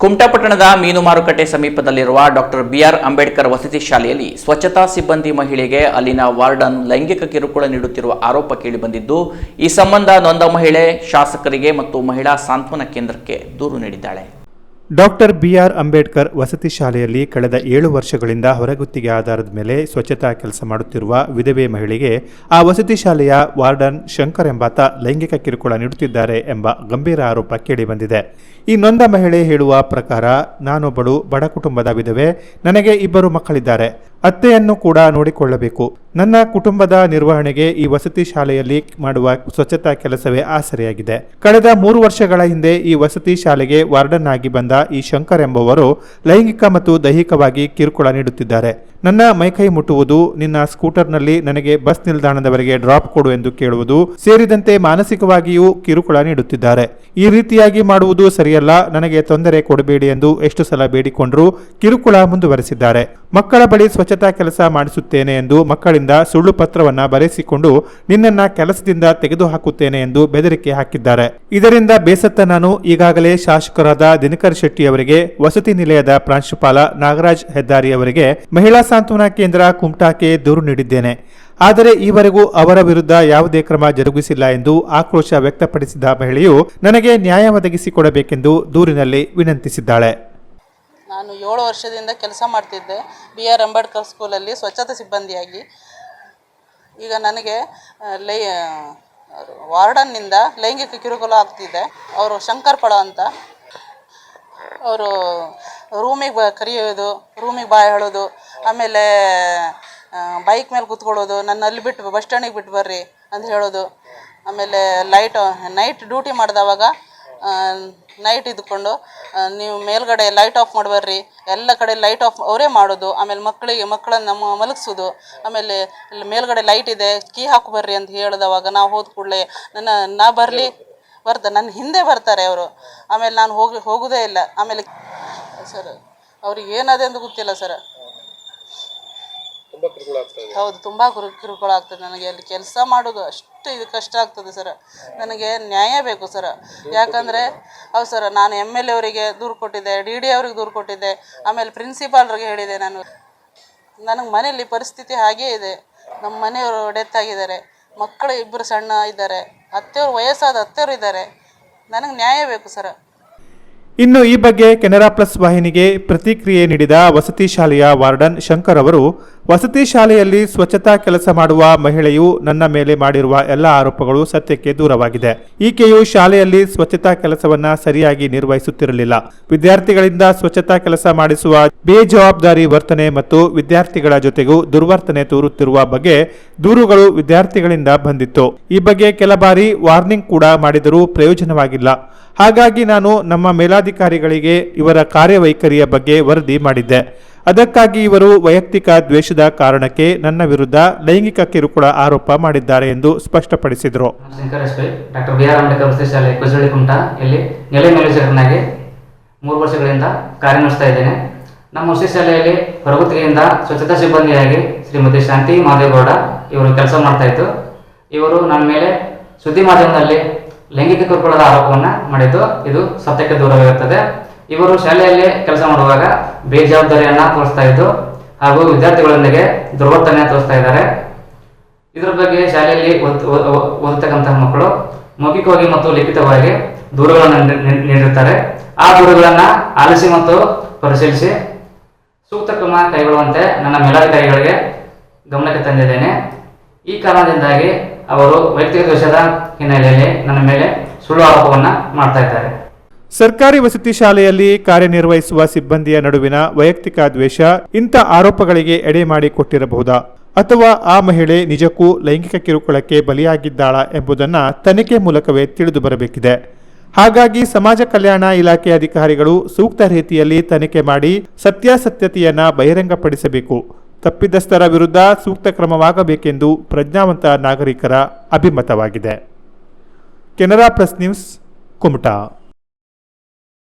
ಕುಮಟಾಪಟ್ಟಣದ ಮೀನು ಮಾರುಕಟ್ಟೆ ಸಮೀಪದಲ್ಲಿರುವ ಡಾಕ್ಟರ್ ಬಿಆರ್ ಅಂಬೇಡ್ಕರ್ ವಸತಿ ಶಾಲೆಯಲ್ಲಿ ಸ್ವಚ್ಛತಾ ಸಿಬ್ಬಂದಿ ಮಹಿಳೆಗೆ ಅಲ್ಲಿನ ವಾರ್ಡನ್ ಲೈಂಗಿಕ ಕಿರುಕುಳ ನೀಡುತ್ತಿರುವ ಆರೋಪ ಕೇಳಿಬಂದಿದ್ದು ಈ ಸಂಬಂಧ ನೊಂದ ಮಹಿಳೆ ಶಾಸಕರಿಗೆ ಮತ್ತು ಮಹಿಳಾ ಸಾಂತ್ವನ ಕೇಂದ್ರಕ್ಕೆ ದೂರು ನೀಡಿದ್ದಾಳೆ. ಡಾಕ್ಟರ್ ಬಿಆರ್ ಅಂಬೇಡ್ಕರ್ ವಸತಿ ಶಾಲೆಯಲ್ಲಿ ಕಳೆದ ಏಳು ವರ್ಷಗಳಿಂದ ಹೊರಗುತ್ತಿಗೆ ಆಧಾರದ ಮೇಲೆ ಸ್ವಚ್ಛತಾ ಕೆಲಸ ಮಾಡುತ್ತಿರುವ ವಿಧವೆ ಮಹಿಳೆಗೆ ಆ ವಸತಿ ಶಾಲೆಯ ವಾರ್ಡನ್ ಶಂಕರ್ ಎಂಬಾತ ಲೈಂಗಿಕ ಕಿರುಕುಳ ನೀಡುತ್ತಿದ್ದಾರೆ ಎಂಬ ಗಂಭೀರ ಆರೋಪ ಕೇಳಿಬಂದಿದೆ ಈ ನೊಂದ ಮಹಿಳೆ ಹೇಳುವ ಪ್ರಕಾರ, ನಾನೊಬ್ಬಳು ಬಡ ಕುಟುಂಬದ ವಿಧವೆ, ನನಗೆ ಇಬ್ಬರು ಮಕ್ಕಳಿದ್ದಾರೆ. ಅತ್ತೆಯನ್ನು ಕೂಡ ನೋಡಿಕೊಳ್ಳಬೇಕು. ನನ್ನ ಕುಟುಂಬದ ನಿರ್ವಹಣೆಗೆ ಈ ವಸತಿ ಶಾಲೆಯಲ್ಲಿ ಮಾಡುವ ಸ್ವಚ್ಛತಾ ಕೆಲಸವೇ ಆಸರೆಯಾಗಿದೆ. ಕಳೆದ ಮೂರು ವರ್ಷಗಳ ಹಿಂದೆ ಈ ವಸತಿ ಶಾಲೆಗೆ ವಾರ್ಡನ್ ಆಗಿ ಬಂದ ಈ ಶಂಕರ್ ಎಂಬುವರು ಲೈಂಗಿಕ ಮತ್ತು ದೈಹಿಕವಾಗಿ ಕಿರುಕುಳ ನೀಡುತ್ತಿದ್ದಾರೆ. ನನ್ನ ಮೈಕೈ ಮುಟ್ಟುವುದು, ನಿನ್ನ ಸ್ಕೂಟರ್ನಲ್ಲಿ ನನಗೆ ಬಸ್ ನಿಲ್ದಾಣದವರೆಗೆ ಡ್ರಾಪ್ ಕೊಡು ಎಂದು ಕೇಳುವುದು, ಸೇರಿದಂತೆ ಮಾನಸಿಕವಾಗಿಯೂ ಕಿರುಕುಳ ನೀಡುತ್ತಿದ್ದಾರೆ. ಈ ರೀತಿಯಾಗಿ ಮಾಡುವುದು ಸರಿಯಲ್ಲ, ನನಗೆ ತೊಂದರೆ ಕೊಡಬೇಡಿ ಎಂದು ಎಷ್ಟು ಸಲ ಬೇಡಿಕೊಂಡರೂ ಕಿರುಕುಳ ಮುಂದುವರೆಸಿದ್ದಾರೆ. ಮಕ್ಕಳ ಬಳಿ ಸ್ವಚ್ಛತಾ ಕೆಲಸ ಮಾಡಿಸುತ್ತೇನೆ ಎಂದು ಮಕ್ಕಳಿಂದ ಸುಳ್ಳು ಪತ್ರವನ್ನ ಬರೆಸಿಕೊಂಡು ನಿನ್ನನ್ನ ಕೆಲಸದಿಂದ ತೆಗೆದುಹಾಕುತ್ತೇನೆ ಎಂದು ಬೆದರಿಕೆ ಹಾಕಿದ್ದಾರೆ. ಇದರಿಂದ ಬೇಸತ್ತ ನಾನು ಈಗಾಗಲೇ ಶಾಸಕರಾದ ದಿನಕರ್ ಶೆಟ್ಟಿ ಅವರಿಗೆ ವಸತಿ ನಿಲಯದ ಪ್ರಾಂಶುಪಾಲ ನಾಗರಾಜ್ ಹೆದ್ದಾರಿ ಅವರಿಗೆ, ಮಹಿಳಾ ಸಾಂತ್ವನ ಕೇಂದ್ರ ಕುಮಟಾಕ್ಕೆ ದೂರು ನೀಡಿದ್ದೇನೆ. ಆದರೆ ಈವರೆಗೂ ಅವರ ವಿರುದ್ಧ ಯಾವುದೇ ಕ್ರಮ ಜರುಗಿಸಿಲ್ಲ ಎಂದು ಆಕ್ರೋಶ ವ್ಯಕ್ತಪಡಿಸಿದ ಮಹಿಳೆಯು ನನಗೆ ನ್ಯಾಯ ಒದಗಿಸಿಕೊಡಬೇಕೆಂದು ದೂರಿನಲ್ಲಿ ವಿನಂತಿಸಿದ್ದಾಳೆ. ನಾನು ಏಳು ವರ್ಷದಿಂದ ಕೆಲಸ ಮಾಡ್ತಿದ್ದೆ ಬಿ ಆರ್ ಅಂಬೇಡ್ಕರ್ ಸ್ಕೂಲಲ್ಲಿ ಸ್ವಚ್ಛತಾ ಸಿಬ್ಬಂದಿಯಾಗಿ. ಈಗ ನನಗೆ ಲೈ ವಾರ್ಡನ್ನಿಂದ ಲೈಂಗಿಕ ಕಿರುಕುಳ ಆಗ್ತಿದೆ. ಅವರು ಶಂಕರ್ ಪಳ ಅಂತ. ಅವರು ರೂಮಿಗೆ ಕರೆಯೋದು, ರೂಮಿಗೆ ಬಾಯ್ ಹೇಳೋದು ಆಮೇಲೆ ಬೈಕ್ ಮೇಲೆ ಕೂತ್ಕೊಳ್ಳೋದು, ನನ್ನ ಅಲ್ಲಿ ಬಿಟ್ಟು ಬಸ್ ಸ್ಟ್ಯಾಂಡಿಗೆ ಬಿಟ್ಟು ಬರ್ರಿ ಅಂತ ಹೇಳೋದು. ಆಮೇಲೆ ಲೈಟ್, ನೈಟ್ ಡ್ಯೂಟಿ ಮಾಡಿದವಾಗ ನೈಟ್ ಇದ್ಕೊಂಡು ನೀವು ಮೇಲ್ಗಡೆ ಲೈಟ್ ಆಫ್ ಮಾಡ್ಬರ್ರಿ. ಎಲ್ಲ ಕಡೆ ಲೈಟ್ ಆಫ್ ಅವರೇ ಮಾಡೋದು. ಆಮೇಲೆ ಮಕ್ಕಳಿಗೆ, ಮಕ್ಕಳನ್ನ ನಮ್ಮ ಮಲಗಿಸೋದು. ಆಮೇಲೆ ಇಲ್ಲಿ ಮೇಲ್ಗಡೆ ಲೈಟ್ ಇದೆ ಕೀ ಹಾಕಿ ಬರ್ರಿ ಅಂತ ಹೇಳಿದವಾಗ ನಾವು ಹೋದ ಕೂಡಲೇ, ನನ್ನ, ನಾ ಬರಲಿ. ಬರ್ತಾ ನನ್ನ ಹಿಂದೆ ಬರ್ತಾರೆ ಅವರು. ಆಮೇಲೆ ನಾನು ಹೋಗಿ, ಹೋಗೋದೇ ಇಲ್ಲ. ಆಮೇಲೆ, ಸರ್, ಅವ್ರಿಗೆ ಏನದೆ ಅಂತ ಗೊತ್ತಿಲ್ಲ, ಸರ್. ಹೌದು ತುಂಬ ಕಿರು ಕಿರುಕುಳ ಆಗ್ತದೆ ನನಗೆ. ಅಲ್ಲಿ ಕೆಲಸ ಮಾಡೋದು ಅಷ್ಟು ಇದು ಕಷ್ಟ ಆಗ್ತದೆ ಸರ್. ನನಗೆ ನ್ಯಾಯ ಬೇಕು ಸರ್. ಯಾಕಂದರೆ ಹೌದು ಸರ್ ನಾನು ಎಂ ಎಲ್ ಎ ಅವರಿಗೆ ದೂರು ಕೊಟ್ಟಿದ್ದೆ ಡಿ ಡಿ ಅವ್ರಿಗೆ ದೂರು ಕೊಟ್ಟಿದ್ದೆ. ಆಮೇಲೆ ಪ್ರಿನ್ಸಿಪಾಲ್ರಿಗೆ ಹೇಳಿದೆ ನಾನು. ನನಗೆ ಮನೆಯಲ್ಲಿ ಪರಿಸ್ಥಿತಿ ಹಾಗೇ ಇದೆ. ನಮ್ಮ ಮನೆಯವರು ಡೆತ್ ಆಗಿದ್ದಾರೆ. ಮಕ್ಕಳು ಇಬ್ಬರು ಸಣ್ಣ ಇದ್ದಾರೆ. ಅತ್ತೆಯವರು ವಯಸ್ಸಾದ ಅತ್ತೆಯವರು ಇದ್ದಾರೆ. ನನಗೆ ನ್ಯಾಯ ಬೇಕು ಸರ್. ಇನ್ನು ಈ ಬಗ್ಗೆ ಕೆನರಾ ಪ್ಲಸ್ ವಾಹಿನಿಗೆ ಪ್ರತಿಕ್ರಿಯೆ ನೀಡಿದ ವಸತಿ ಶಾಲೆಯ ವಾರ್ಡನ್ ಶಂಕರ್ ಅವರು ವಸತಿ ಶಾಲೆಯಲ್ಲಿ ಸ್ವಚ್ಛತಾ ಕೆಲಸ ಮಾಡುವ ಮಹಿಳೆಯು ನನ್ನ ಮೇಲೆ ಮಾಡಿರುವ ಎಲ್ಲ ಆರೋಪಗಳು ಸತ್ಯಕ್ಕೆ ದೂರವಾಗಿದೆ. ಈಕೆಯು ಶಾಲೆಯಲ್ಲಿ ಸ್ವಚ್ಛತಾ ಕೆಲಸವನ್ನ ಸರಿಯಾಗಿ ನಿರ್ವಹಿಸುತ್ತಿರಲಿಲ್ಲ. ವಿದ್ಯಾರ್ಥಿಗಳಿಂದ ಸ್ವಚ್ಛತಾ ಕೆಲಸ ಮಾಡಿಸುವ ಬೇಜವಾಬ್ದಾರಿ ವರ್ತನೆ ಮತ್ತು ವಿದ್ಯಾರ್ಥಿಗಳ ಜೊತೆಗೂ ದುರ್ವರ್ತನೆ ತೋರುತ್ತಿರುವ ಬಗ್ಗೆ ದೂರುಗಳು ವಿದ್ಯಾರ್ಥಿಗಳಿಂದ ಬಂದಿತ್ತು. ಈ ಬಗ್ಗೆ ಕೆಲ ಬಾರಿ ವಾರ್ನಿಂಗ್ ಕೂಡ ಮಾಡಿದರೂ ಪ್ರಯೋಜನವಾಗಿಲ್ಲ. ಹಾಗಾಗಿ ನಾನು ನಮ್ಮ ಮೇಲಾಧಿಕಾರಿಗಳಿಗೆ ಇವರ ಕಾರ್ಯವೈಖರಿಯ ಬಗ್ಗೆ ವರದಿ ಮಾಡಿದ್ದೆ. ಅದಕ್ಕಾಗಿ ಇವರು ವೈಯಕ್ತಿಕ ದ್ವೇಷದ ಕಾರಣಕ್ಕೆ ನನ್ನ ವಿರುದ್ಧ ಲೈಂಗಿಕ ಕಿರುಕುಳ ಆರೋಪ ಮಾಡಿದ್ದಾರೆ ಎಂದು ಸ್ಪಷ್ಟಪಡಿಸಿದರು. Doctor B R Kumta. ಇಲ್ಲಿ ನೆಲೆ ಮೂರು ವರ್ಷಗಳಿಂದ ಕಾರ್ಯನಿರ್ವಹಿಸ್ತಾ ಇದ್ದೇನೆ. ನಮ್ಮ ವಸತಿ ಶಾಲೆಯಲ್ಲಿ ಹೊರಗುತ್ತಿಗೆಯಿಂದ ಸ್ವಚ್ಛತಾ ಸಿಬ್ಬಂದಿಯಾಗಿ ಶ್ರೀಮತಿ ಶಾಂತಿ ಮಾದೇಗೌಡ ಇವರು ಕೆಲಸ ಮಾಡ್ತಾ ಇದ್ದು, ಇವರು ನನ್ನ ಮೇಲೆ ಸುದ್ದಿ ಮಾಧ್ಯಮದಲ್ಲಿ ಲೈಂಗಿಕ ಕಿರುಕುಳದ ಆರೋಪವನ್ನು ಮಾಡಿದ್ದು, ಇದು ಸತ್ಯಕ್ಕೆ ದೂರವಿರುತ್ತದೆ. ಇವರು ಶಾಲೆಯಲ್ಲಿ ಕೆಲಸ ಮಾಡುವಾಗ ಬೇಜವಾಬ್ದಾರಿಯನ್ನ ತೋರಿಸ್ತಾ ಇದ್ದು ಹಾಗೂ ವಿದ್ಯಾರ್ಥಿಗಳೊಂದಿಗೆ ದುರ್ವರ್ತನೆ ತೋರಿಸ್ತಾ ಇದ್ದಾರೆ. ಇದರ ಬಗ್ಗೆ ಶಾಲೆಯಲ್ಲಿ ಓದ್- ಓದ್- ಓದ್- ಓದತಕ್ಕಂತಹ ಮಕ್ಕಳು ಮೌಖಿಕವಾಗಿ ಮತ್ತು ಲಿಖಿತವಾಗಿ ದೂರುಗಳನ್ನು ನೀಡಿರ್ತಾರೆ. ಆ ದೂರುಗಳನ್ನ ಆಲಿಸಿ ಮತ್ತು ಪರಿಶೀಲಿಸಿ ಸೂಕ್ತ ಕ್ರಮ ಕೈಗೊಳ್ಳುವಂತೆ ನನ್ನ ಮೇಲಾಧಿಕಾರಿಗಳಿಗೆ ಗಮನಕ್ಕೆ ತಂದಿದ್ದೇನೆ. ಈ ಕಾರಣದಿಂದಾಗಿ ಅವರು ವೈಯಕ್ತಿಕ ದೋಷದ ಹಿನ್ನೆಲೆಯಲ್ಲಿ ನನ್ನ ಮೇಲೆ ಸುಳ್ಳು ಆರೋಪವನ್ನು ಮಾಡ್ತಾ ಇದ್ದಾರೆ. ಸರ್ಕಾರಿ ವಸತಿ ಶಾಲೆಯಲ್ಲಿ ಕಾರ್ಯನಿರ್ವಹಿಸುವ ಸಿಬ್ಬಂದಿಯ ನಡುವಿನ ವೈಯಕ್ತಿಕ ದ್ವೇಷ ಇಂಥ ಆರೋಪಗಳಿಗೆ ಎಡೆ ಮಾಡಿಕೊಟ್ಟಿರಬಹುದಾ ಅಥವಾ ಆ ಮಹಿಳೆ ನಿಜಕ್ಕೂ ಲೈಂಗಿಕ ಕಿರುಕುಳಕ್ಕೆ ಬಲಿಯಾಗಿದ್ದಾಳ ಎಂಬುದನ್ನು ತನಿಖೆ ಮೂಲಕವೇ ತಿಳಿದು ಬರಬೇಕಿದೆ. ಹಾಗಾಗಿ ಸಮಾಜ ಕಲ್ಯಾಣ ಇಲಾಖೆ ಅಧಿಕಾರಿಗಳು ಸೂಕ್ತ ರೀತಿಯಲ್ಲಿ ತನಿಖೆ ಮಾಡಿ ಸತ್ಯಾಸತ್ಯತೆಯನ್ನು ಬಹಿರಂಗಪಡಿಸಬೇಕು. ತಪ್ಪಿದಸ್ಥರ ವಿರುದ್ಧ ಸೂಕ್ತ ಕ್ರಮವಾಗಬೇಕೆಂದು ಪ್ರಜ್ಞಾವಂತ ನಾಗರಿಕರ ಅಭಿಮತವಾಗಿದೆ. Canara press news, Kumta.